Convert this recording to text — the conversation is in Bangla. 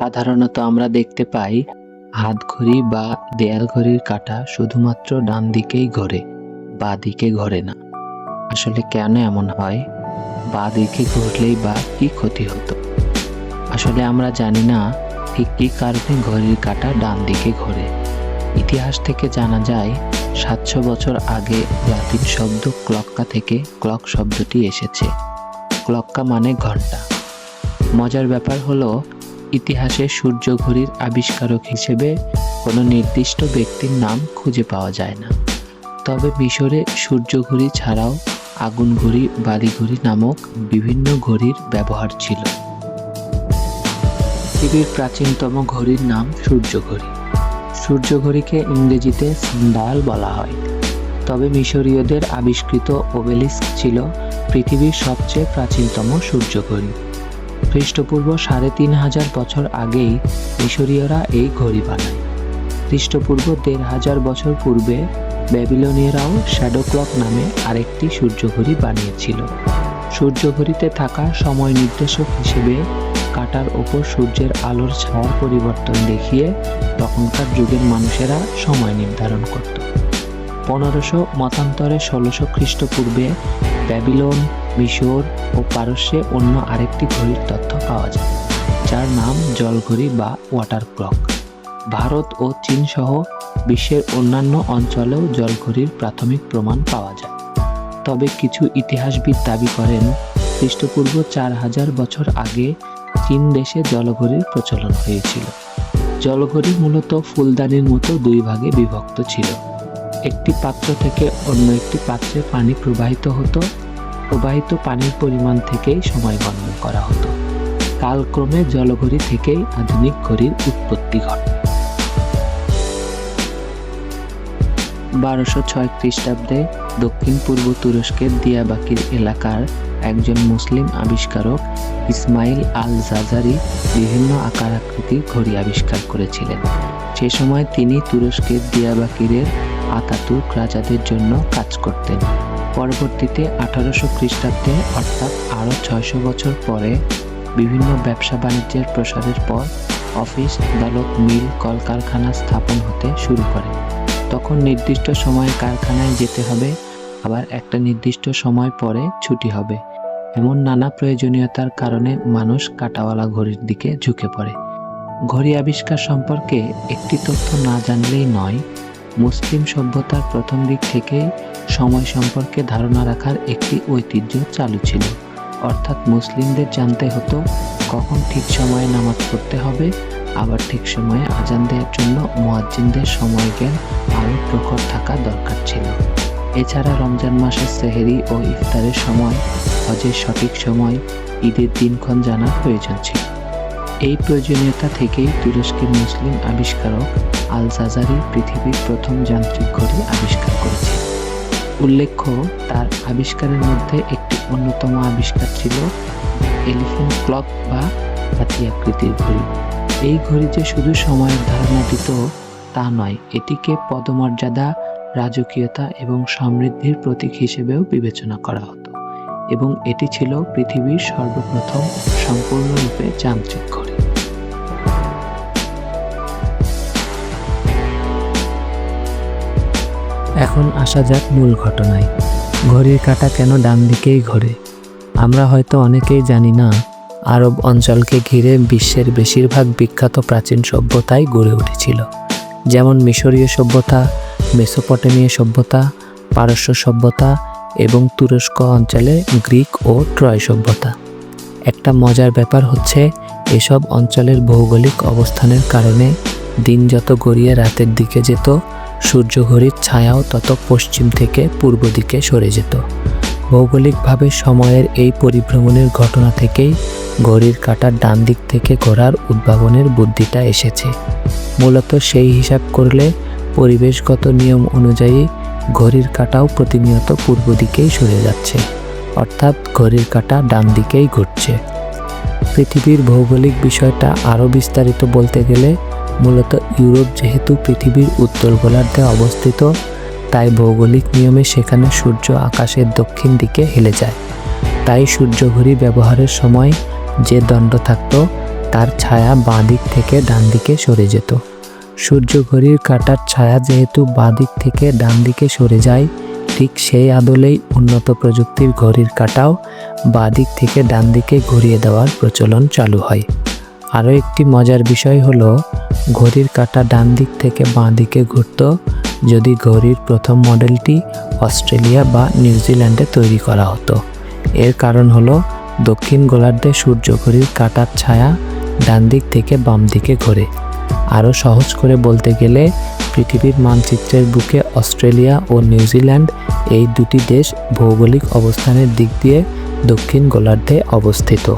সাধারণত আমরা দেখতে পাই হাত ঘড়ি বা দেয়াল ঘড়ির কাঁটা শুধুমাত্র ডান দিকেই ঘোরে, বা দিকে ঘোরে না। আসলে কেন এমন হয়? বা দিকে ঘুরলেই বা কি ক্ষতি হতো? আসলে আমরা জানি না ঠিক কী কারণে ঘড়ির কাঁটা ডান দিকে ঘোরে। ইতিহাস থেকে জানা যায়, সাতশো বছর আগে লাতিন শব্দ ক্লক্কা থেকে ক্লক শব্দটি এসেছে। ক্লক্কা মানে ঘণ্টা। মজার ব্যাপার হলো ইতিহাসে সূর্য ঘড়ির আবিষ্কারক হিসেবে কোনো নির্দিষ্ট ব্যক্তির নাম খুঁজে পাওয়া যায় না। তবে মিশরে সূর্য ঘড়ি ছাড়াও আগুন ঘড়ি বালি ঘড়ি নামক বিভিন্ন ঘড়ির ব্যবহার ছিল। পৃথিবীর প্রাচীনতম ঘড়ির নাম সূর্য ঘড়ি সূর্য ঘড়িকে ইংরেজিতে সানডায়াল বলা হয়। তবে মিশরীয়দের আবিষ্কৃত ওবেলিস্ক ছিল পৃথিবীর সবচেয়ে প্রাচীনতম সূর্য ঘড়ি খ্রিস্টপূর্ব সাড়ে তিন হাজার বছর আগেই মিশরীয়রা এই ঘড়ি বানায়। খ্রিস্টপূর্ব দেড় হাজার বছর পূর্বে ব্যাবিলনীয়রাও শ্যাডো ক্লক নামে আরেকটি সূর্য ঘড়ি বানিয়েছিল। সূর্য ঘড়িতে থাকা সময় নির্দেশক হিসেবে কাটার ওপর সূর্যের আলোর ছায়ার পরিবর্তন দেখিয়ে তখনকার যুগের মানুষেরা সময় নির্ধারণ করত। পনেরোশো মতান্তরে ষোলোশো খ্রিস্টপূর্বে ব্যাবিলন মিশর ও পারস্যে অন্য আরেকটি ঘড়ির তথ্য পাওয়া যায়, যার নাম জলঘড়ি বা ওয়াটার ক্লক। ভারত ও চীন সহ বিশ্বের অন্যান্য অঞ্চলেও জলঘড়ির প্রাথমিক প্রমাণ পাওয়া যায়। তবে কিছু ইতিহাসবিদ দাবি করেন, খ্রিস্টপূর্ব চার হাজার বছর আগে চীন দেশে জলঘড়ির প্রচলন হয়েছিল। জলঘড়ি মূলত ফুলদানির মতো দুই ভাগে বিভক্ত ছিল। একটি পাত্র থেকে অন্য একটি পাত্রে পানি প্রবাহিত হতো প্রবাহিত পানির পরিমাণ থেকেই সময় গণনা করা হতো। কালক্রমে জলঘড়ি থেকেই আধুনিক ঘড়ির উৎপত্তি ঘটে। বারোশো ছয় খ্রিস্টাব্দে দক্ষিণ পূর্ব তুরস্কের দিয়াবাকির এলাকার একজন মুসলিম আবিষ্কারক ইসমাইল আল জাজারি বিভিন্ন আকার আকৃতির ঘড়ি আবিষ্কার করেছিলেন। সে সময় তিনি তুরস্কের দিয়াবাকিরের আতাতুর্ক রাজাদের জন্য কাজ করতেন। পরবর্তীতে আঠারোশো খ্রিস্টাব্দে, অর্থাৎ আরও ছয়শো বছর পরে, বিভিন্ন ব্যবসা বাণিজ্যের প্রসারের পর অফিস আদালত মিল, কলকারখানা স্থাপন হতে শুরু করে। তখন নির্দিষ্ট সময়ে কারখানায় যেতে হবে, আবার একটা নির্দিষ্ট সময় পরে ছুটি হবে। এমন নানা প্রয়োজনীয়তার কারণে মানুষ কাটাওয়ালা ঘড়ির দিকে ঝুঁকে পড়ে। ঘড়ি আবিষ্কার সম্পর্কে একটি তথ্য না জানলেই নয় মুসলিম সভ্যতার প্রথম দিক থেকেই সময় সম্পর্কে ধারণা রাখার একটি ঐতিহ্য চালু ছিল। অর্থাৎ মুসলিমদের জানতে হতো, কখন ঠিক সময়ে নামাজ পড়তে হবে, আবার ঠিক সময়ে আজান দেওয়ার জন্য মোয়াজ্জিনদের সময় জ্ঞান আরও প্রখর থাকা দরকার ছিল। এছাড়া রমজান মাসের সেহেরি ও ইফতারের সময়, হজের সঠিক সময়, ঈদের দিনক্ষণ জানা প্রয়োজন ছিল। এই প্রয়োজনীয়তা থেকেই তুরস্কের মুসলিম আবিষ্কারক আল জাজারি পৃথিবীর প্রথম যান্ত্রিক ঘড়ি আবিষ্কার করেছে। উল্লেখ্য, তার আবিষ্কারের মধ্যে একটি অন্যতম আবিষ্কার ছিল এলিফ্যান্ট ক্লক বা হাতি আকৃতির ঘড়ি। এই ঘড়ি যে শুধু সময়ের ধারণা দিত তা নয়, এটিকে পদমর্যাদা, রাজকীয়তা এবং সমৃদ্ধির প্রতীক হিসেবেও বিবেচনা করা হতো এবং এটি ছিল পৃথিবীর সর্বপ্রথম সম্পূর্ণরূপে যান্ত্রিক ঘড়ি। এখন আসা যাক মূল ঘটনায়। ঘড়ির কাঁটা কেন ডান দিকেই ঘোরে? আমরা হয়তো অনেকেই জানি না, আরব অঞ্চলকে ঘিরে বিশ্বের বেশিরভাগ বিখ্যাত প্রাচীন সভ্যতাই গড়ে উঠেছিল। যেমন মিশরীয় সভ্যতা, মেসোপটেমীয় সভ্যতা, পারস্য সভ্যতা এবং তুরস্ক অঞ্চলে গ্রিক ও ট্রয় সভ্যতা। একটা মজার ব্যাপার হচ্ছে, এসব অঞ্চলের ভৌগোলিক অবস্থানের কারণে দিন যত গড়িয়ে রাতের দিকে যেত, সূর্য ঘড়ির ছায়াও তত পশ্চিম থেকে পূর্ব দিকে সরে যেত। ভৌগোলিকভাবে সময়ের এই পরিভ্রমণের ঘটনা থেকেই ঘড়ির কাটার ডান দিক থেকে ঘোরার উদ্ভাবনের বুদ্ধিটা এসেছে। মূলত সেই হিসাব করলে পরিবেশগত নিয়ম অনুযায়ী ঘড়ির কাঁটাও প্রতিনিয়ত পূর্ব দিকেই সরে যাচ্ছে, অর্থাৎ ঘড়ির কাঁটা ডান দিকেই ঘুরছে। পৃথিবীর ভৌগোলিক বিষয়টা আরও বিস্তারিত বলতে গেলে মূলত ইউরোপ যেহেতু পৃথিবীর উত্তর গোলার্ধে অবস্থিত, তাই ভৌগোলিক নিয়মে সেখানে সূর্য আকাশের দক্ষিণ দিকে হেলে যায়। তাই সূর্য ঘড়ি ব্যবহারের সময় যে দণ্ড থাকত, তার ছায়া বাঁ দিক থেকে ডান দিকে সরে যেত। সূর্য ঘড়ির কাঁটার ছায়া যেহেতু বাঁ দিক থেকে ডান দিকে সরে যায়, ঠিক সেই আদলেই উন্নত প্রযুক্তির ঘড়ির কাঁটাও বাঁ দিক থেকে ডান দিকে ঘুরিয়ে দেওয়ার প্রচলন চালু হয়। আরও একটি মজার বিষয় হলো ঘড়ির কাঁটা ডান দিক থেকে বাঁ দিকে ঘুরত, যদি ঘড়ির প্রথম মডেলটি অস্ট্রেলিয়া বা নিউজিল্যান্ডে তৈরি করা হতো। এর কারণ হলো, দক্ষিণ গোলার্ধে সূর্য ঘড়ির কাঁটার ছায়া ডান দিক থেকে বাম দিকে ঘোরে। আরও সহজ করে বলতে গেলে, পৃথিবীর মানচিত্রের বুকে অস্ট্রেলিয়া ও নিউজিল্যান্ড এই দুটি দেশ ভৌগোলিক অবস্থানের দিক দিয়ে দক্ষিণ গোলার্ধে অবস্থিত।